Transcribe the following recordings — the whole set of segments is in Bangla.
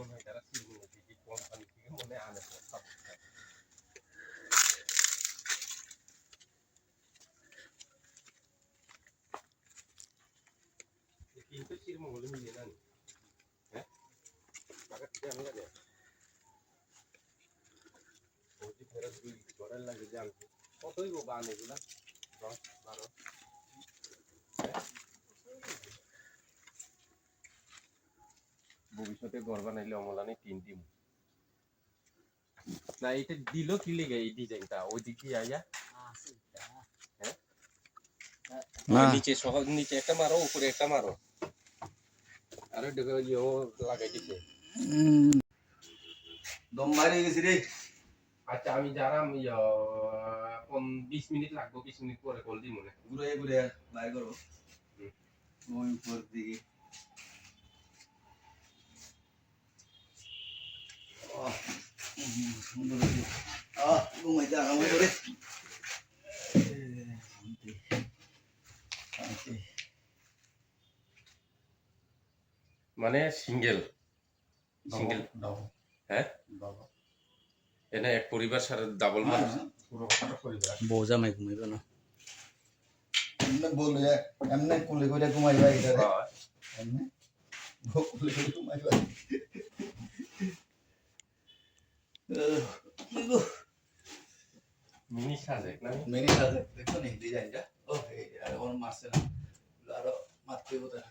মনে হয় তারা মনে হয় কোম্পানি থেকে মনে আনে কিন্তু শ্রীমঙ্গলে মিলিয়ে না হ্যাঁ টাকা দিতে আমি লাগে ওটি ফেরত বান এগুলা দশ বারো ভবিষ্যতে ঘর বানাইলে অমলানে তিন টিম না এটা দিল কি লেগে এই ডিজাইনটা? ওই দিক দিয়ে আইয়া না। নিচে সহ নিচে একটা মারো উপরে একটা মারো। আরে দেখো ইয়ে লাগাই দিছে। দম বাইরে গেছি রে। আচ্ছা আমি যারা কম বিশ মিনিট লাগবো বিশ মিনিট পরে কল দিই মনে ঘুরে ঘুরে বাইরে করব। ওই উপর দিকে। মানে সিঙ্গেল সিঙ্গেল ডাবল হ্যাঁ? ডাবল এনে এক পরিবার সাথে ডাবল মানুষ পুরো একটা পরিবার। বোঝা মাই ঘুমাইবে না। এমনি বললে এমনি কুলে করে ঘুমাইবা এটা। এমনি কুলে করে ঘুমাইবা। মিনি সাজেক না? মেনি সাথে দেখছ নি ডিজাইনটা ও এই আর ওর মারছে না। আরও মারতে হতো না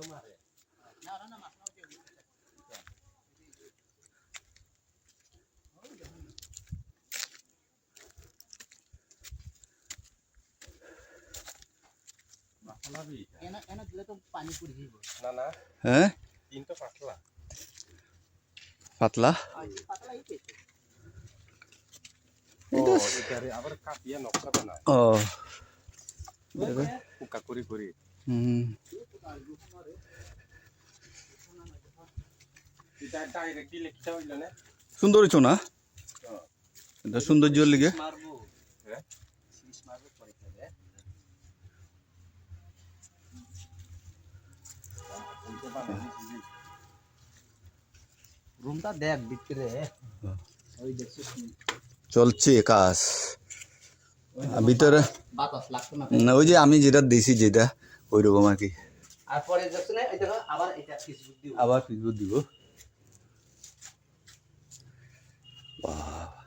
উষাবে না না হ্যাঁ তিনটা পাতলা পাতলা ও এটারে আবার কাটিয়া নকশা বানায় ও পোকা করি করি হুম সুন্দর হইছো না এটা সৌন্দর্য লিগে। রুমটা দেখ ভিতরে। ওই দেখছিস চলছে কাজ। ভিতরে না ওই যে আমি যেটা দিছি যেটা ওই রকম আর কি। আর পরে দেখছ না এই দেখো আবার এটা ফেসবুক দিব। আবার ফেসবুক দিব। বাহ।